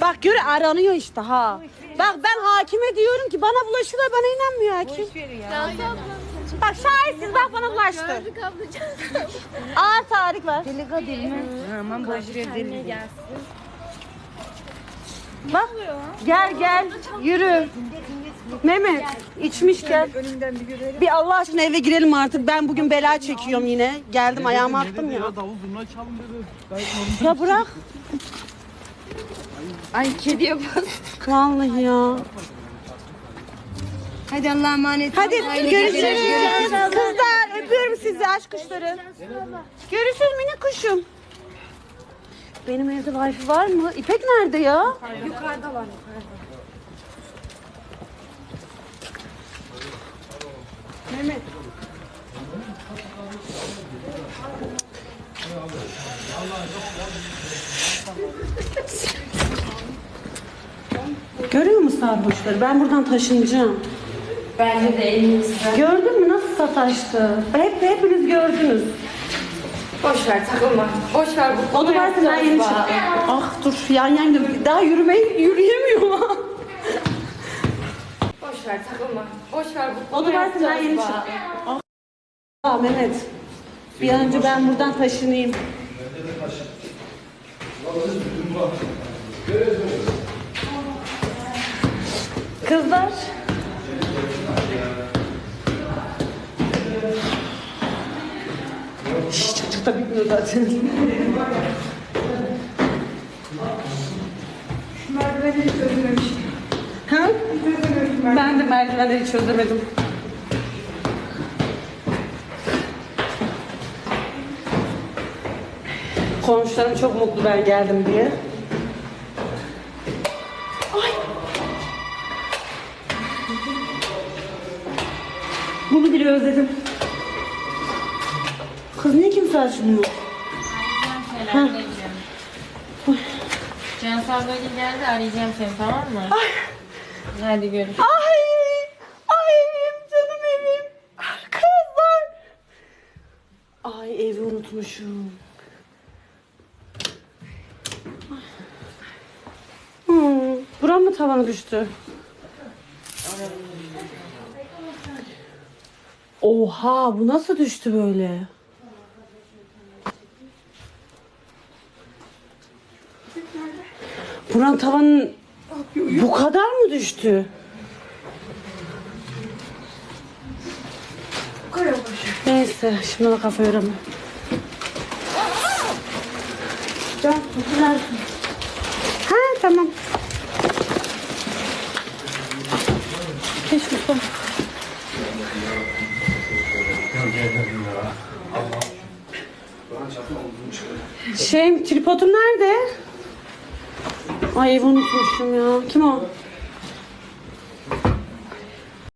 Bak gör aranıyor işte ha. Bak ben hakime diyorum ki bana bulaşırlar bana inanmıyor hakim. Bak şahitsiniz bak bana bulaştı. Ağır tarih var. Aman boş ver deli. Bak gel gel yürü. Mehmet içmiş gel. Bir Allah aşkına eve girelim artık. Ben bugün bela çekiyorum yine. Geldim ayağımı attım ya. Davul zurna çalın dedi. Ben Ya bırak. Ay kediye bas. Vallahi ya. Hadi Allah'a emanet. Hadi Hayırlı görüşürüz. geceler. Kızlar öpüyorum sizi aşk kuşları. Görüşürüz minik kuşum. Benim evde wifi var mı? İpek nerede ya? Yukarıda var. Mehmet. Görüyor musun sarhoşları? Ben buradan taşınacağım. Bence de iyisi. Gördün mü nasıl sataştı? Hep hepiniz gördünüz. Boş ver takılma. Boş ver bu. Onu versin ben yeni çıktım. Ah dur yan yan. Daha yürümeyi yürüyemiyorum. Boş ver takılma. Boş ver bu. Onu versin ben yeni çıktım. Ah Mehmet. Bir an önce ben buradan taşınayım. Kızlar. Şş, çocuk da bitmiyor zaten. Merdivenleri çözülmemiş. Ha? Ben de merdivenleri çözemedim. Komşularım çok mutlu ben geldim diye. Ay. Bunu bile özledim. Kız niye kimse açmıyor? Cansel böyle geldi arayacağım seni tamam mı? Hadi görüşürüz. Ay! Ay evim canım evim. Kızlar. Ay evi unutmuşum. Mı tavana düştü? Oha bu nasıl düştü böyle? Buranın tavanın bu kadar mı düştü? Neyse şimdi de kafa yorama. Can. Ha tamam. Şey tripodum nerede? Ay unutmuşum ya. Kim o?